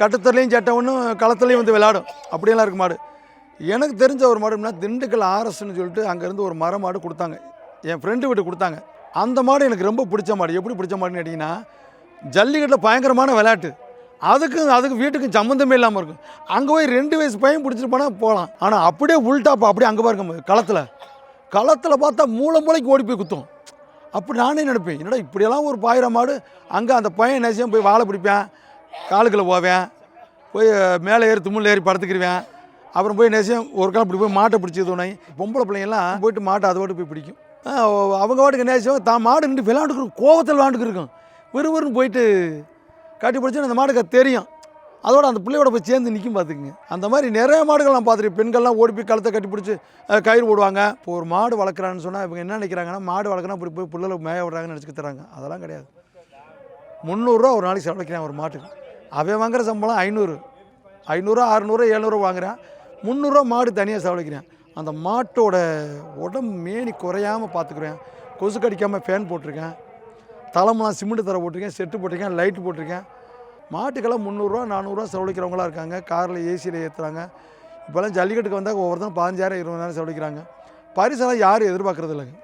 கட்டுத்தரையும் சட்டை ஒன்றும் களத்துலேயும் வந்து விளையாடும். அப்படியெல்லாம் இருக்கு மாடு. எனக்கு தெரிஞ்ச ஒரு மாடுனா திண்டுக்கல் ஆர்எஸ்ன்னு சொல்லிட்டு அங்கேருந்து ஒரு மர மாடு கொடுத்தாங்க. என் ஃப்ரெண்டு வீட்டு கொடுத்தாங்க. அந்த மாடு எனக்கு ரொம்ப பிடிச்ச மாடு. எப்படி பிடிச்ச மாடுன்னு கேட்டிங்கன்னா ஜல்லிக்கட்டில் பயங்கரமான விளையாட்டு. அதுக்கும் அதுக்கு வீட்டுக்கும் சம்மந்தமே இல்லாமல் இருக்கும். அங்கே போய் ரெண்டு வயசு பையன் பிடிச்சிட்டு போனால் போகலாம் ஆனால் அப்படியே உள்டாப்பா அப்படியே அங்கே பாருங்க களத்தில். களத்தில் பார்த்தா மூளை மூளைக்கு ஓடி போய் குத்தும். அப்படி நானே நினைப்பேன் என்னடா இப்படியெல்லாம் ஒரு பாயிரம் மாடு அங்கே அந்த பையன் நேசியம் போய் வாழை பிடிப்பேன். காலுக்குள்ளே போவேன். போய் மேலே ஏறி தும்மில் ஏறி படுத்துக்கிடுவேன் அப்புறம் போய் நேசியம் ஒரு கால் இப்படி போய் மாட்டை பிடிச்சி துணை. பொம்பளை பிள்ளைங்கள்லாம் போயிட்டு மாட்டை அதை போய் பிடிக்கும். அவங்க வாட்டுக்கு நேசியம் தான் மாடு நின்று விளாண்டுக்கு கோவத்தில் விளாண்டுக்கு இருக்கும். விறுவிறுன்னு போயிட்டு கட்டி பிடிச்சி அந்த மாடுக்கு அது தெரியும். அதோட அந்த பிள்ளையோட போய் சேர்ந்து நிற்கும் பார்த்துக்குங்க. அந்த மாதிரி நிறைய மாடுகள் நான் பார்த்துருக்கேன். பெண்கள்லாம் ஓடி போய் கழுத்தை கட்டி பிடிச்சி கயிறு போடுவாங்க. இப்போ ஒரு மாடு வளர்க்குறான்னு சொன்னால் இவங்க என்ன நினைக்கிறாங்கன்னா மாடு வளர்க்குறா இப்படி போய் பிள்ளைகளை மேய விடுறாங்கன்னு நினச்சிக்க தராங்க அதெல்லாம் கிடையாது. முந்நூறுரூவா ஒரு நாளைக்கு செலவழிக்கிறேன் ஒரு மாட்டுக்கு. அவன் வாங்குற சம்பளம் ஐநூறு. ஐநூறுரூவா அறநூறு எழுநூறு வாங்குறான். முந்நூறுரூவா மாடு தனியாக செலவழிக்கிறேன். அந்த மாட்டோட உடம்பு மேனி குறையாமல் பார்த்துக்குறேன் கொசு கடிக்காமல் ஃபேன் போட்டிருக்கேன். தலைமெல்லாம் சிமெண்ட் தர போட்டிருக்கேன் செட்டு போட்டிருக்கேன் லைட்டு போட்டிருக்கேன். மாட்டுக்கெல்லாம் முந்நூறுரூவா நானூறுரூவா செலவழிக்கிறவங்களாம் இருக்காங்க. காரில் ஏசியில் ஏற்றுறாங்க இப்போல்லாம் ஜல்லிக்கட்டுக்கு வந்தால் ஒவ்வொருத்தரும் பதினஞ்சாயிரம் இருபதாயிரம் செலவழிக்கிறாங்க. பரிசெல்லாம் யாரும் எதிர்பார்க்குறது இல்லைங்க